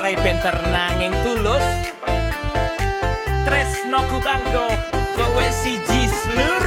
Rai Benter nanging tulus. Tresno kubanggo Kowe si jislus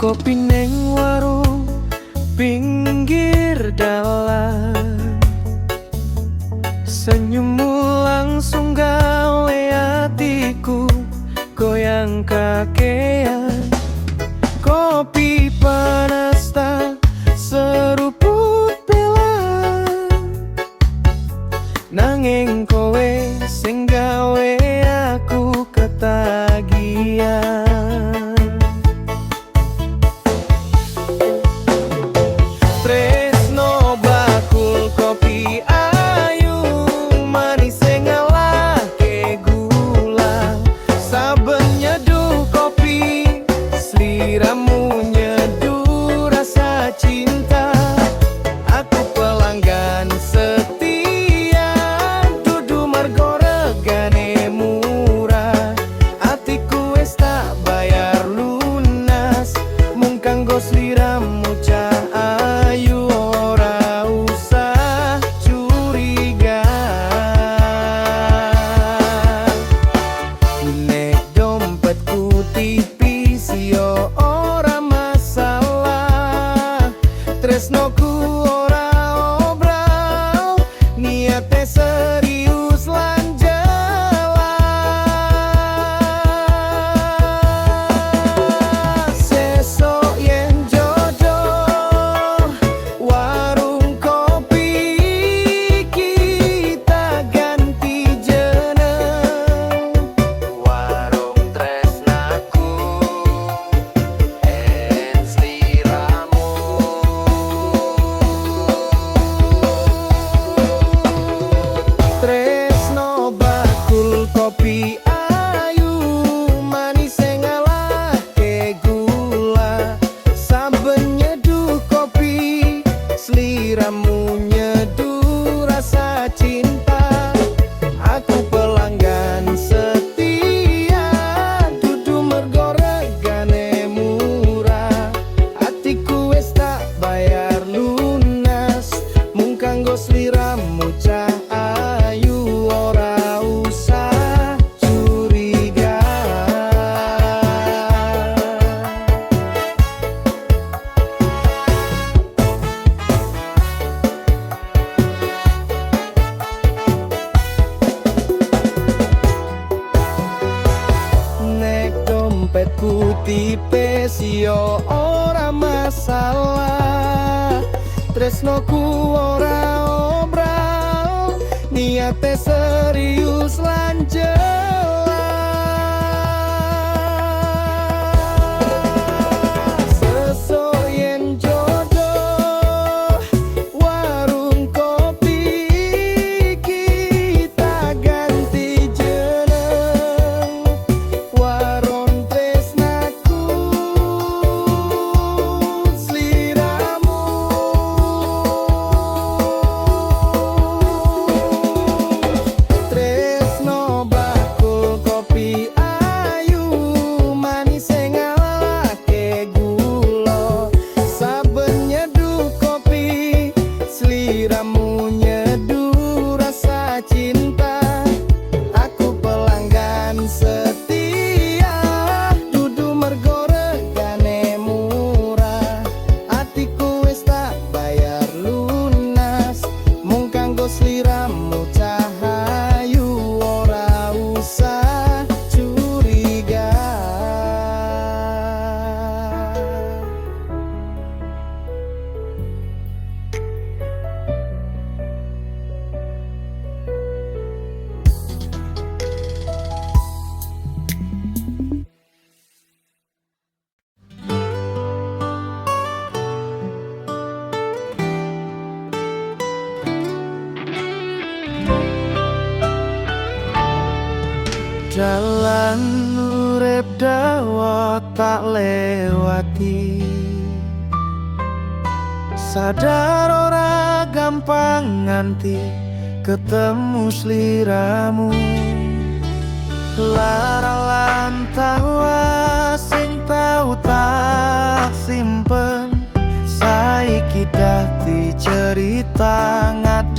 kopi neng warung pinggir dalam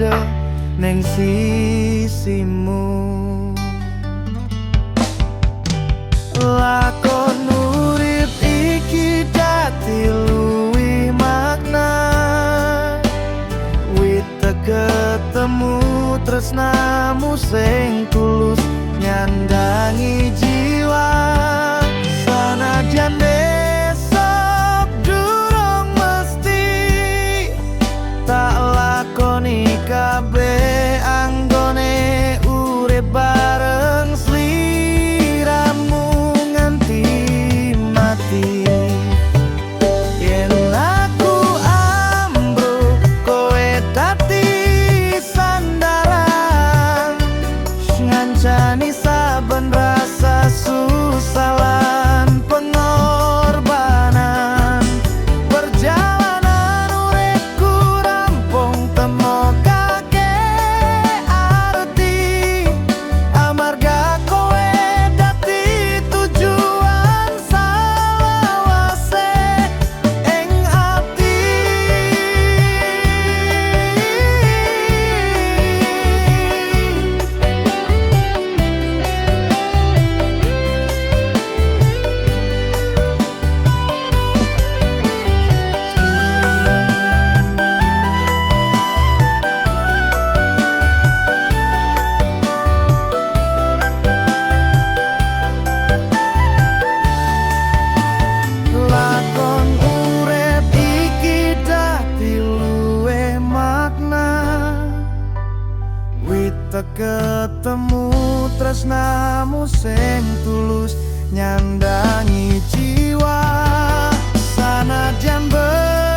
ada neng sisimu. Lakon urip iki dadi luwi makna. Wit ketemu tresnamu sing tulus nyandangi jiwa. ketemu tresnamu sing tulus nyandangi jiwa. Sanat ber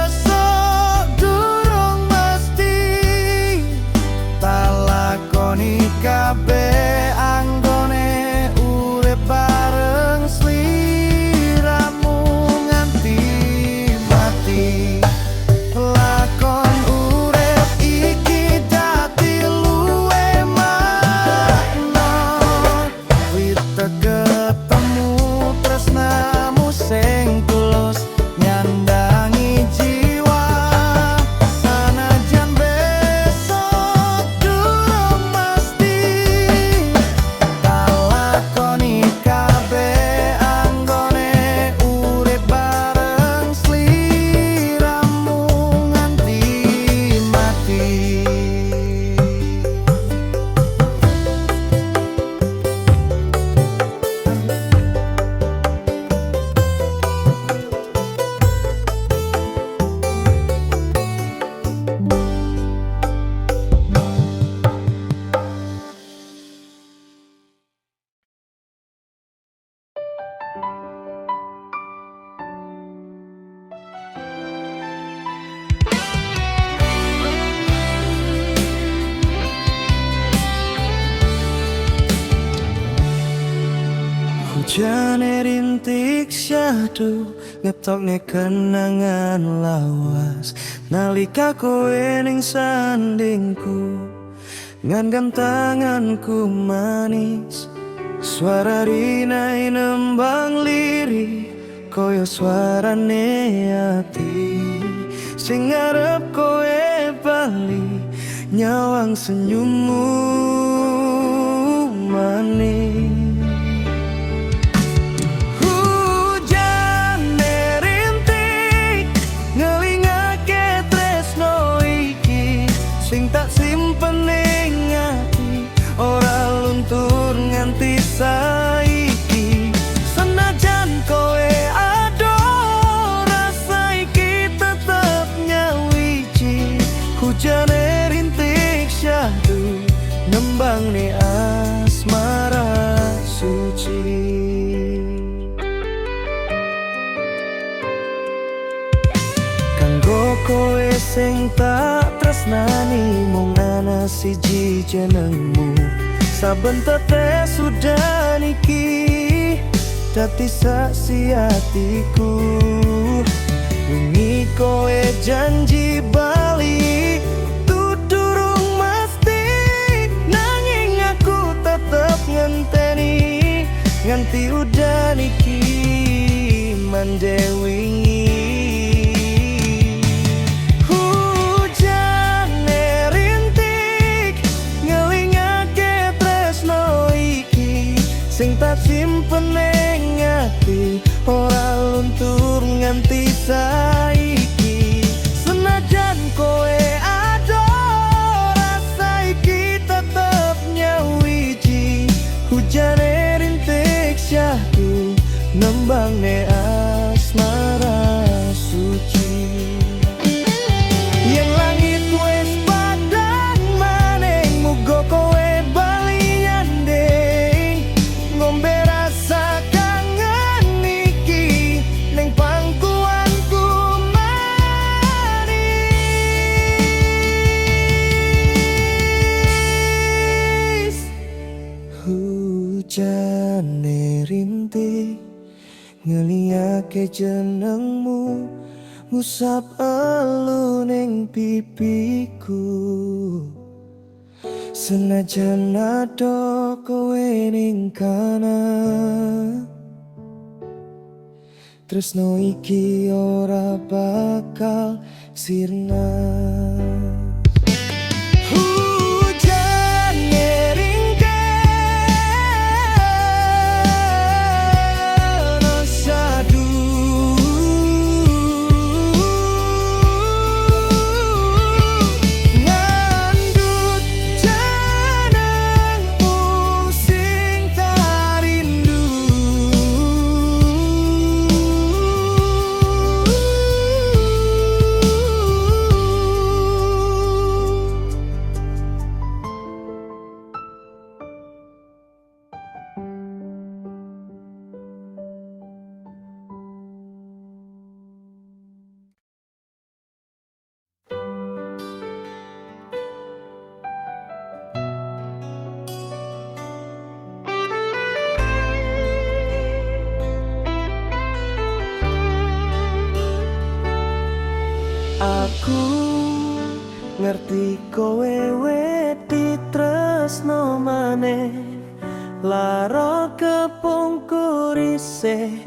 syahdu Ngetokne kenangan lawas. Nalika kowe ning sandingku Ngan tanganku manis. Suara rinai nembang liri Koyo suarane hati Sing ngarep kowe bali Nyawang senyummu manis saiki. Senajan kowe ado rasa iki tetep nyawiji hujan rintik syahdu nembang nih asmara suci. Kanggo kowe sing tak tresnani mung ana siji jenengmu saben tetes sudah niki dadi saksi atiku wingi kowe janji bali tudurung mesti. Nanging aku tetep ngenteni nganti udah niki mandewingi luntur nganti jenengmu ngusap elu ning pipiku senajan ado kowe ning kana tresno iki ora bakal sirna ngerti kowe wedi tresno maneh. Laro kepungkur isih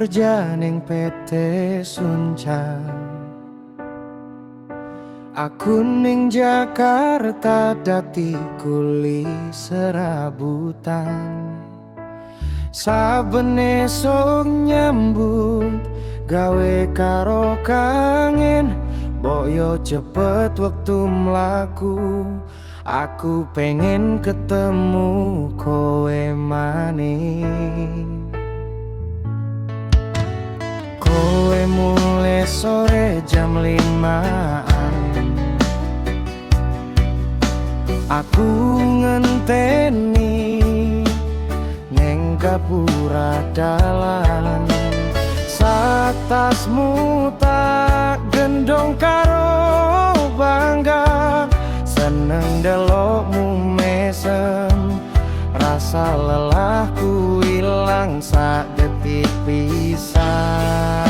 kerja ning PT Suncan Aku ning Jakarta dati kuli serabutan. Saben esok nyambut gawe karo kangen Boyo cepet waktu mlaku. Aku pengen ketemu kowe maning Kowe mulai sore jam limaan. Aku ngenteni Neng kapura dalan. Satasmu tak gendong karo bangga. Seneng delokmu mesem. Rasa lelahku ilang sak detik pilih mar.